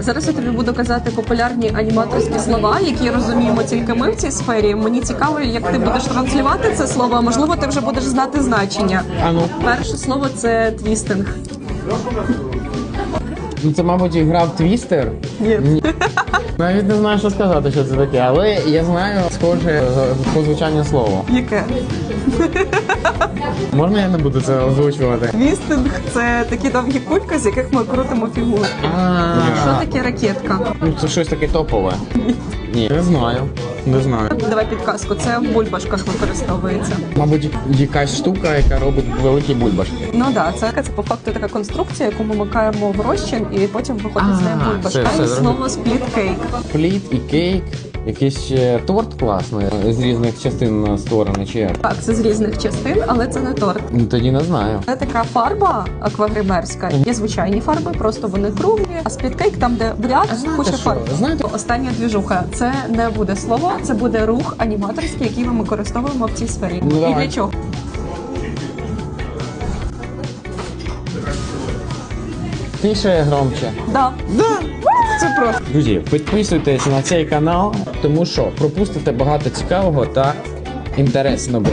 Зараз я тобі буду казати популярні аніматорські слова, які розуміємо тільки ми в цій сфері. Мені цікаво, як ти будеш транслювати це слово. а Можливо, ти вже будеш знати значення. А ну. Перше слово це твістинг. Ну це, мабуть, гра в твістер. Ні. Навіть не знаю, що сказати, що це таке, але я знаю схоже з- по звучанню слово. Яке? Можна я не буду це озвучувати? Твістинг це такі довгі кульки, з яких ми крутимо фігури. Що таке ракетка? ну це щось таке топове. Ні, не знаю. Не знаю. Давай підказку. Це в бульбашках використовується. Мабуть, якась штука, яка робить великі бульбашки. Ну да, це, це по факту така конструкція, яку ми макаємо в розчин, і потім виходить з неї бульбашка. І зрозумів. слово спліт-кейк. Пліт і кейк, якийсь торт класний з різних частин створений чи як? Так, це з різних частин, але це не торт. Ну, Тоді не знаю. Це така фарба аквагримерська. Є звичайні фарби, просто вони круглі. А спліткейк там, де в ряд знаєте куча фарб. Знаєте- Остання двіжуха. Це не буде слово, це буде рух аніматорський, який ми використовуємо в цій сфері. Ну, І для чого? Тише громче. Да. Це просто. Друзі, підписуйтесь на цей канал, тому що пропустите багато цікавого та інтересного.